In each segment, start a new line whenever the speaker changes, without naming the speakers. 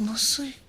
Nasıl? Aa!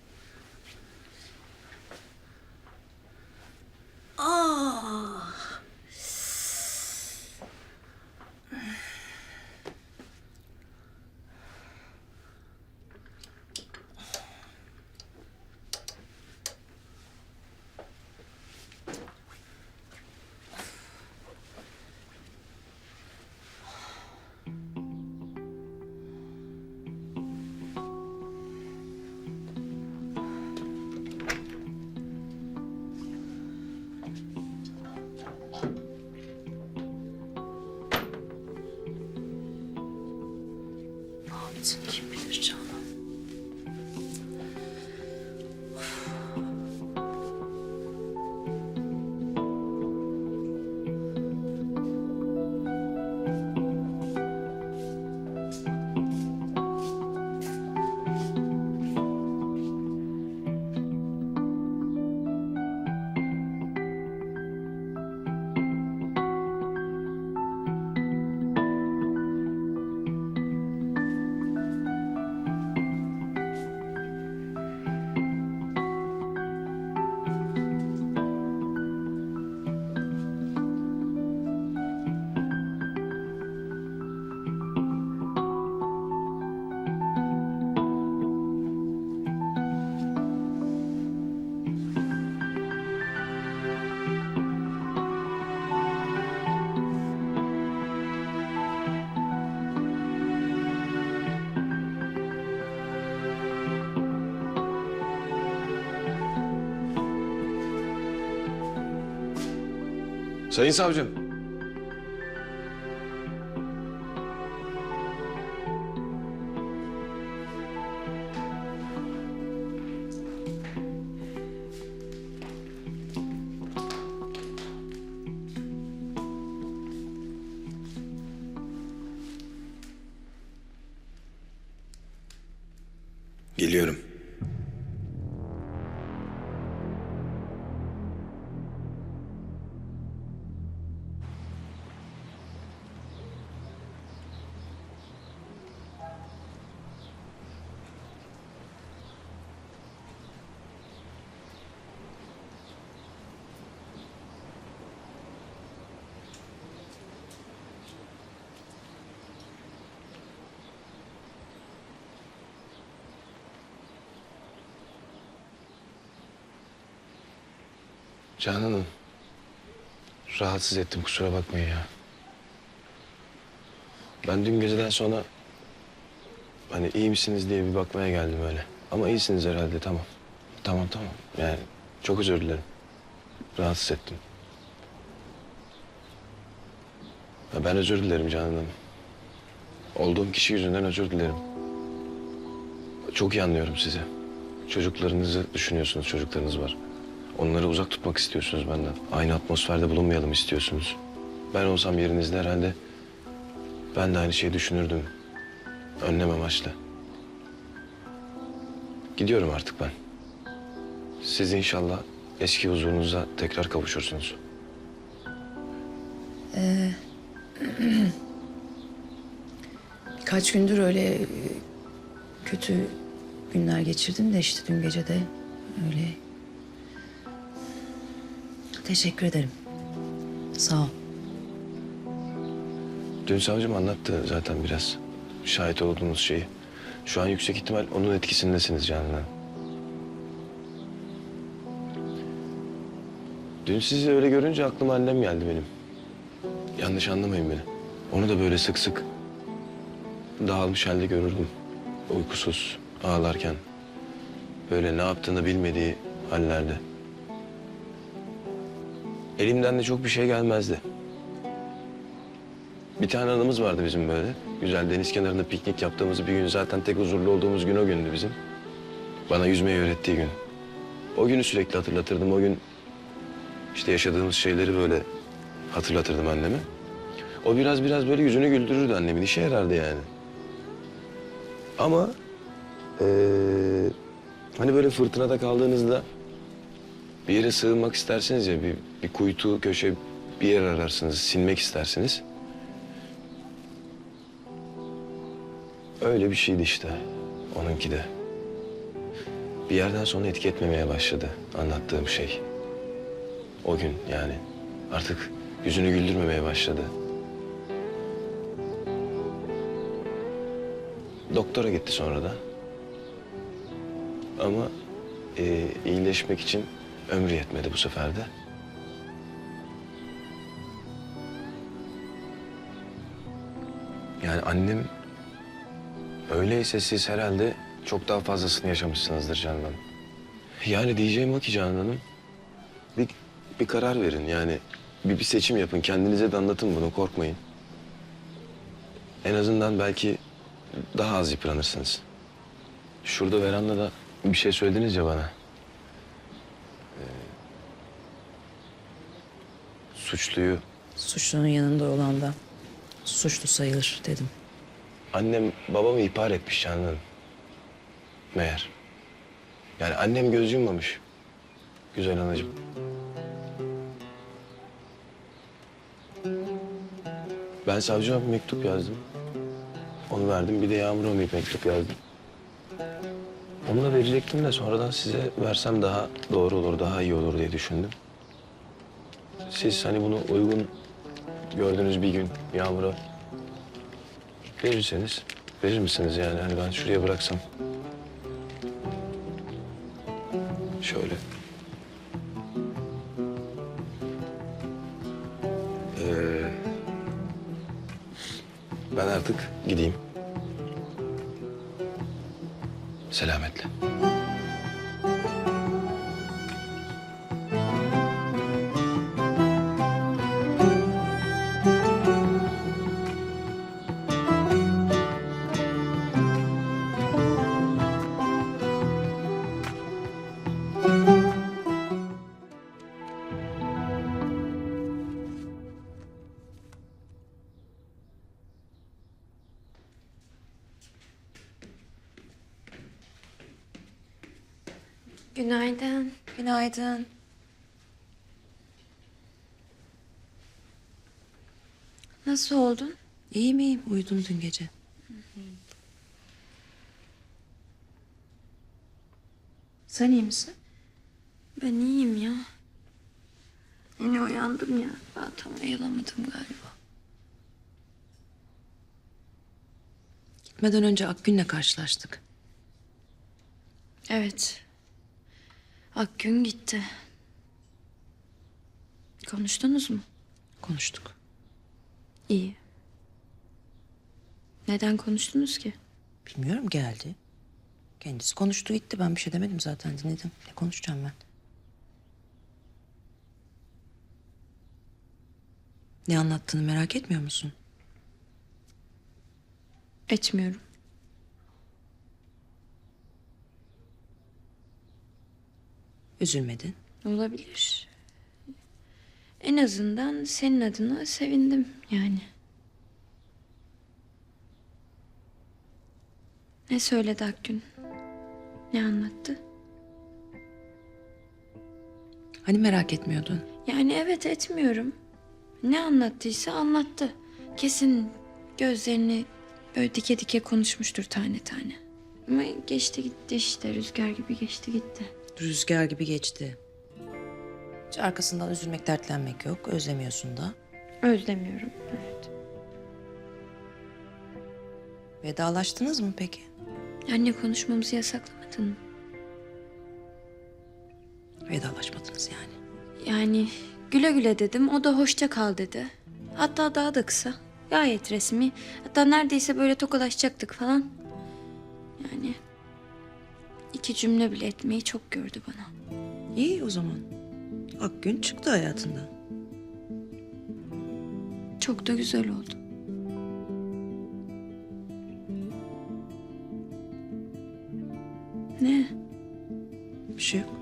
Sayın savcım. Geliyorum. Canan Hanım. Rahatsız ettim kusura bakmayın ya. Ben dün geceden sonra hani iyi misiniz diye bir bakmaya geldim öyle. Ama iyisiniz herhalde tamam. Tamam tamam yani çok özür dilerim. Rahatsız ettim. Ya ben özür dilerim Canan Hanım. Olduğum kişi yüzünden özür dilerim. Çok iyi anlıyorum sizi. Çocuklarınızı düşünüyorsunuz, çocuklarınız var. Onları uzak tutmak istiyorsunuz benden. Aynı atmosferde bulunmayalım istiyorsunuz. Ben olsam yerinizde herhalde ben de aynı şeyi düşünürdüm. Önlem amaçlı. Gidiyorum artık ben. Siz inşallah eski huzurunuza tekrar kavuşursunuz.
Birkaç gündür öyle e, kötü günler geçirdim de işte dün gece de öyle. Teşekkür ederim. Sağ ol.
Dün savcım anlattı zaten biraz. Şahit olduğunuz şeyi. Şu an yüksek ihtimal onun etkisindesiniz Canan. Dün sizi öyle görünce aklıma annem geldi benim. Yanlış anlamayın beni. Onu da böyle sık sık dağılmış halde görürdüm. Uykusuz, ağlarken. Böyle ne yaptığını bilmediği hallerde. Elimden de çok bir şey gelmezdi. Bir tane anımız vardı bizim böyle. Güzel deniz kenarında piknik yaptığımız bir gün zaten tek huzurlu olduğumuz gün o gündü bizim. Bana yüzmeyi öğrettiği gün. O günü sürekli hatırlatırdım. O gün işte yaşadığımız şeyleri böyle hatırlatırdım anneme. O biraz biraz böyle yüzünü güldürürdü annemin. işe yarardı yani. Ama eee, hani böyle fırtınada kaldığınızda bir yere sığınmak istersiniz ya bir, bir kuytu köşe bir yer ararsınız sinmek istersiniz. Öyle bir şeydi işte onunki de. bir yerden sonra etki etmemeye başladı anlattığım şey. O gün yani artık yüzünü güldürmemeye başladı. Doktora gitti sonra da. Ama e, iyileşmek için ömrü yetmedi bu sefer de. Yani annem öyleyse siz herhalde çok daha fazlasını yaşamışsınızdır Canan Hanım. Yani diyeceğim o ki Canan Hanım, bir, bir karar verin yani bir, bir seçim yapın. Kendinize de anlatın bunu, korkmayın. En azından belki daha az yıpranırsınız. Şurada verandada bir şey söylediniz ya bana. Suçluyu
Suçlunun yanında olan da suçlu sayılır dedim.
Annem babamı ihbar etmiş Canan. Meğer. Yani annem göz yummamış. Güzel anacığım. Ben savcıma bir mektup yazdım. Onu verdim. Bir de Yağmur'a bir mektup yazdım. Onu da verecektim de sonradan size versem daha doğru olur, daha iyi olur diye düşündüm. Siz hani bunu uygun gördüğünüz bir gün Yağmur'a Verirseniz, verir misiniz yani? Hani ben şuraya bıraksam. Şöyle. Ee, ben artık gideyim. Selametle.
Günaydın.
Günaydın.
Nasıl oldun?
İyi miyim? Uyudum dün gece. Sen iyi misin?
Ben iyiyim ya. Yine uyandım ya. Ben tam ayılamadım galiba.
Gitmeden önce Akgün'le karşılaştık.
Evet. Akgün gitti. Konuştunuz mu?
Konuştuk.
İyi. Neden konuştunuz ki?
Bilmiyorum geldi. Kendisi konuştu gitti. Ben bir şey demedim zaten dinledim. Ne konuşacağım ben? Ne anlattığını merak etmiyor musun?
Etmiyorum.
Üzülmedin.
Olabilir. En azından senin adına sevindim yani. Ne söyledi Akgün? Ne anlattı?
Hani merak etmiyordun?
Yani evet etmiyorum. Ne anlattıysa anlattı. Kesin gözlerini böyle dike dike konuşmuştur tane tane. Ama geçti gitti işte rüzgar gibi geçti gitti.
Rüzgar gibi geçti. Hiç arkasından üzülmek, dertlenmek yok. Özlemiyorsun da.
Özlemiyorum evet.
Vedalaştınız mı peki?
Anne konuşmamızı yasaklamadın mı?
Vedalaşmadınız yani.
Yani güle güle dedim o da hoşça kal dedi. Hatta daha da kısa. Gayet resmi. Hatta neredeyse böyle tokalaşacaktık falan. Yani iki cümle bile etmeyi çok gördü bana.
İyi o zaman. Akgün çıktı hayatından.
Çok da güzel oldu. Ne?
Bir şey yok.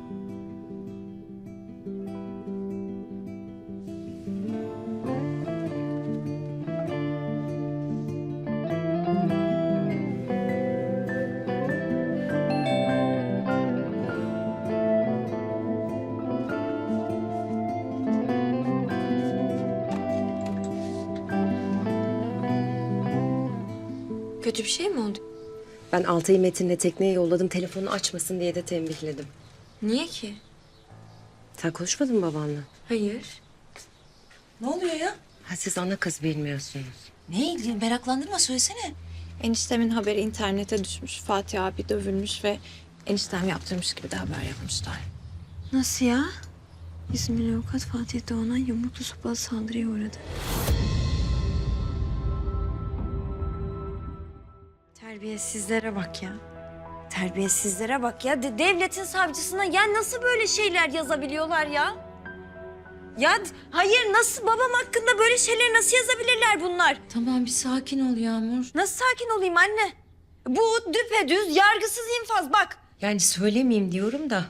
Kötü bir şey mi oldu?
Ben Altay'ı Metin'le tekneye yolladım. Telefonu açmasın diye de tembihledim.
Niye ki?
Sen konuşmadın mı babanla?
Hayır.
Ne oluyor ya?
Ha siz ana kız bilmiyorsunuz.
Ne ilgili? Meraklandırma söylesene.
Eniştemin haberi internete düşmüş. Fatih abi dövülmüş ve eniştem yaptırmış gibi de haber yapmışlar.
Nasıl ya? İzmirli avukat Fatih Doğan'a yumruklu sopalı saldırıya uğradı. Terbiyesizlere bak ya. Terbiyesizlere bak ya. De- devletin savcısına ya nasıl böyle şeyler yazabiliyorlar ya? Ya hayır nasıl babam hakkında böyle şeyleri nasıl yazabilirler bunlar?
Tamam bir sakin ol Yağmur.
Nasıl sakin olayım anne? Bu düpedüz yargısız infaz bak.
Yani söylemeyeyim diyorum da.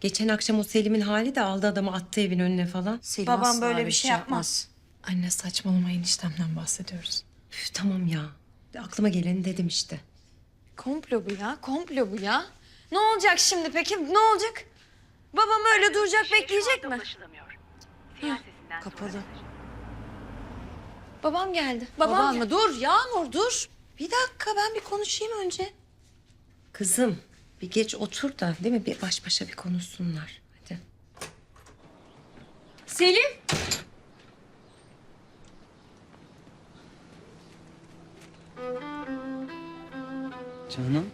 Geçen akşam o Selim'in hali de aldı adamı attı evin önüne falan.
Selim
Babam böyle
öyle
bir şey yapmaz.
Anne saçmalama eniştemden bahsediyoruz.
Üf, tamam ya. Aklıma geleni dedim işte.
Komplo bu ya, komplo bu ya. Ne olacak şimdi peki? Ne olacak? Babam öyle duracak, bekleyecek mi?
Kapalı.
Babam geldi. Babam,
Baban mı? Dur Yağmur dur. Bir dakika ben bir konuşayım önce.
Kızım bir geç otur da değil mi? Bir baş başa bir konuşsunlar. Hadi.
Selim.
Canan.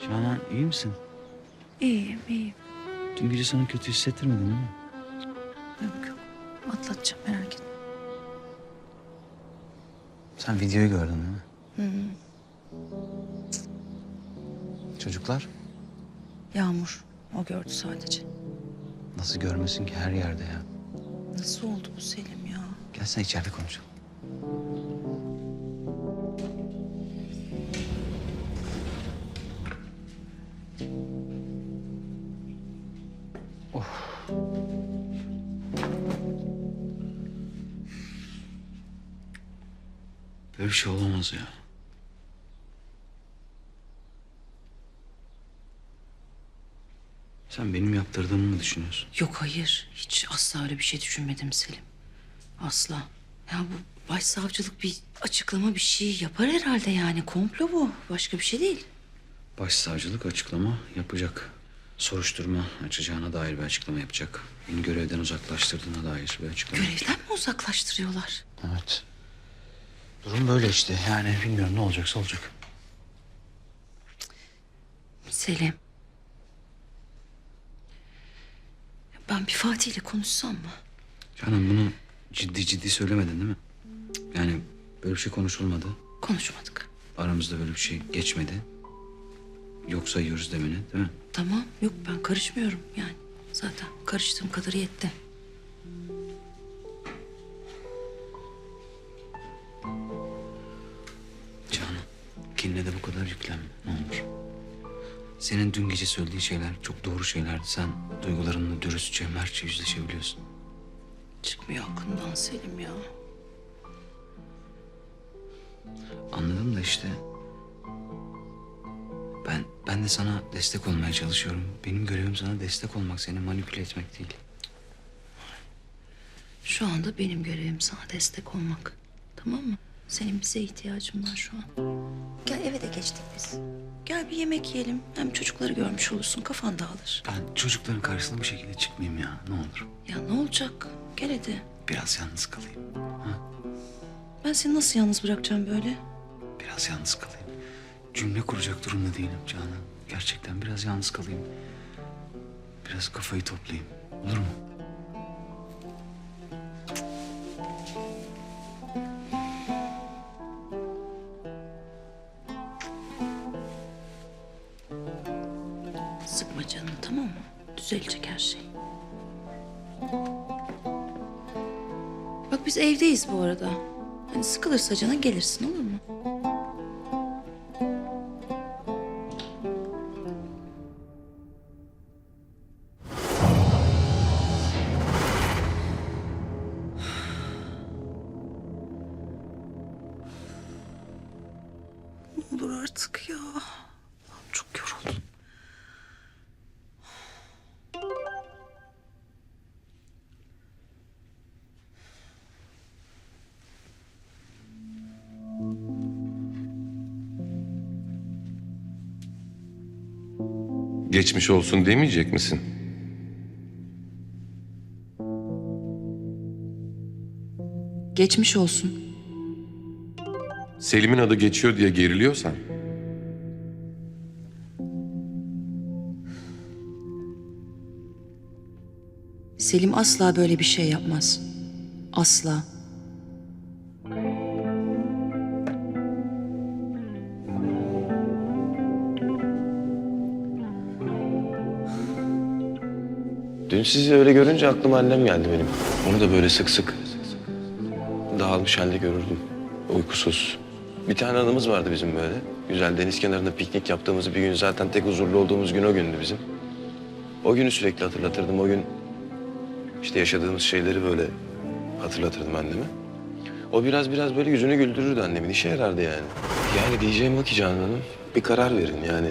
Canan iyi misin?
İyiyim, iyiyim.
Dün gece sana kötü hissettirmedin değil mi?
Yok yok. Atlatacağım merak etme.
Sen videoyu gördün değil mi? Çocuklar
Yağmur. O gördü sadece.
nasıl görmesin ki her yerde ya.
Nasıl oldu bu Selim ya?
Gel sen içeride konuşalım. Böyle bir şey olamaz ya. Sen benim yaptırdığımı mı düşünüyorsun?
Yok hayır. Hiç asla öyle bir şey düşünmedim Selim. Asla. Ya bu başsavcılık bir açıklama bir şey yapar herhalde yani. Komplo bu. Başka bir şey değil.
Başsavcılık açıklama yapacak. Soruşturma açacağına dair bir açıklama yapacak. Beni görevden uzaklaştırdığına dair bir açıklama.
Görevden mi uzaklaştırıyorlar?
Evet. Durum böyle işte. Yani bilmiyorum ne olacaksa olacak.
Selim. Ben bir Fatih ile konuşsam mı?
Canım bunu ciddi ciddi söylemedin değil mi? Yani böyle bir şey konuşulmadı.
Konuşmadık.
Aramızda böyle bir şey geçmedi. Yok sayıyoruz demeni değil mi?
Tamam yok ben karışmıyorum yani. Zaten karıştığım kadar yetti.
Canan kendine de bu kadar yüklenme ne olur. Senin dün gece söylediğin şeyler çok doğru şeylerdi. Sen duygularınla dürüstçe, mertçe yüzleşebiliyorsun.
Çıkmıyor aklımdan Selim ya.
Da işte... Ben, ben de sana destek olmaya çalışıyorum. Benim görevim sana destek olmak, seni manipüle etmek değil.
Şu anda benim görevim sana destek olmak. Tamam mı? Senin bize ihtiyacın var şu an. Gel eve de geçtik biz. Gel bir yemek yiyelim. Hem çocukları görmüş olursun. Kafan dağılır.
Ben çocukların karşısına bir şekilde çıkmayayım ya. Ne olur.
Ya ne olacak? Gel hadi.
Biraz yalnız kalayım.
Ben seni nasıl yalnız bırakacağım böyle?
Biraz yalnız kalayım. Cümle kuracak durumda değilim Canan. Gerçekten biraz yalnız kalayım. Biraz kafayı toplayayım. Olur mu?
Sıkma canını tamam mı? Düzelecek her şey. Bak biz evdeyiz bu arada. Hani sıkılırsa canın gelirsin olur mu? Ne olur artık ya. Çok yoruldum.
Geçmiş olsun demeyecek misin?
Geçmiş olsun.
Selim'in adı geçiyor diye geriliyorsan
Selim asla böyle bir şey yapmaz. Asla.
Dün sizi öyle görünce aklıma annem geldi benim. Onu da böyle sık sık dağılmış halde görürdüm. Uykusuz. Bir tane anımız vardı bizim böyle. Güzel deniz kenarında piknik yaptığımız bir gün zaten tek huzurlu olduğumuz gün o gündü bizim. O günü sürekli hatırlatırdım. O gün işte yaşadığımız şeyleri böyle hatırlatırdım anneme. O biraz biraz böyle yüzünü güldürürdü annemin. işe yarardı yani. Yani diyeceğim o ki Canan Hanım bir karar verin yani.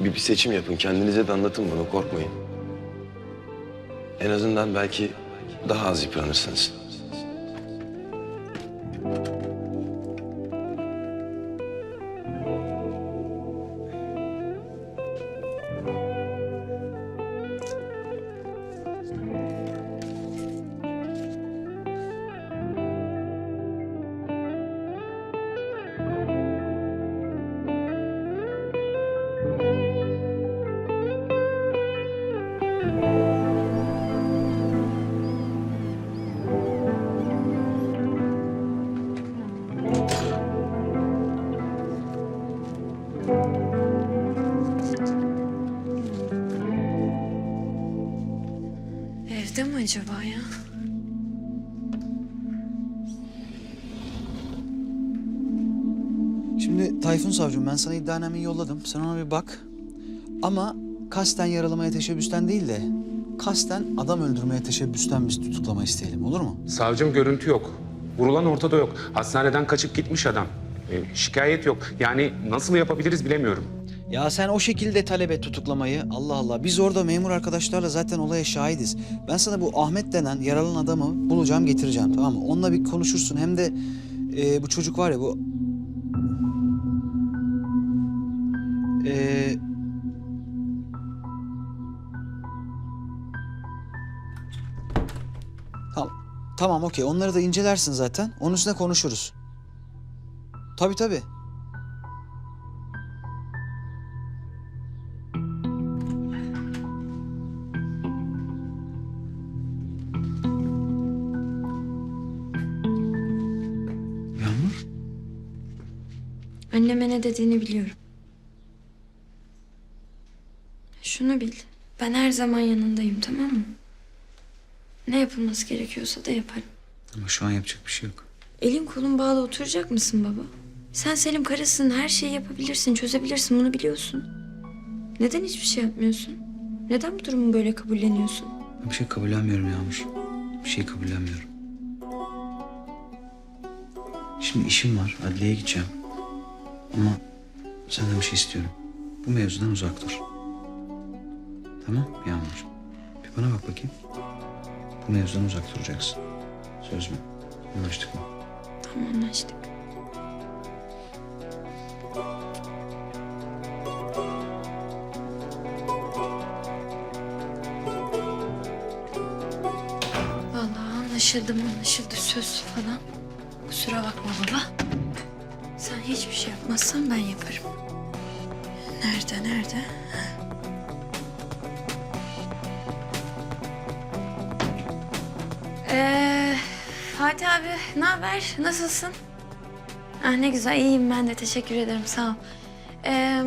Bir, bir seçim yapın. Kendinize de anlatın bunu korkmayın. En azından belki daha az yıpranırsınız.
Acaba ya?
Şimdi Tayfun Savcım ben sana iddianameyi yolladım. Sen ona bir bak. Ama kasten yaralamaya teşebbüsten değil de kasten adam öldürmeye teşebbüsten biz tutuklama isteyelim olur mu?
Savcım görüntü yok. Vurulan ortada yok. Hastaneden kaçıp gitmiş adam. E, şikayet yok. Yani nasıl yapabiliriz bilemiyorum.
Ya sen o şekilde talep et tutuklamayı. Allah Allah. Biz orada memur arkadaşlarla zaten olaya şahidiz. Ben sana bu Ahmet denen yaralanan adamı bulacağım getireceğim tamam mı? Onunla bir konuşursun. Hem de e, bu çocuk var ya bu... E, Tamam, tamam okey. Onları da incelersin zaten. Onun üstüne konuşuruz. Tabii tabii.
Anneme ne dediğini biliyorum. Şunu bil. Ben her zaman yanındayım tamam mı? Ne yapılması gerekiyorsa da yaparım.
Ama şu an yapacak bir şey yok.
Elin kolun bağlı oturacak mısın baba? Sen Selim karısın her şeyi yapabilirsin, çözebilirsin bunu biliyorsun. Neden hiçbir şey yapmıyorsun? Neden bu durumu böyle kabulleniyorsun?
Ben bir şey kabullenmiyorum Yağmur. Bir şey kabullenmiyorum. Şimdi işim var. Adliyeye gideceğim. Ama senden bir şey istiyorum. Bu mevzudan uzak dur. Tamam Yağmur. Bir bana bak bakayım. Bu mevzudan uzak duracaksın. Söz mü? Anlaştık mı?
Tamam anlaştık. Vallahi anlaşıldı mı anlaşıldı söz falan. Kusura bakma baba. Hiçbir şey yapmazsan ben yaparım. Nerede nerede? Ee, Fatih abi ne haber? Nasılsın? Ah ne güzel iyiyim ben de teşekkür ederim sağ ol. Ee,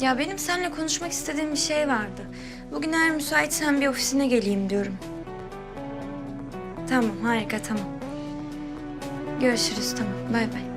ya benim seninle konuşmak istediğim bir şey vardı. Bugün eğer müsaitsen bir ofisine geleyim diyorum. Tamam harika tamam. Görüşürüz tamam bay bay.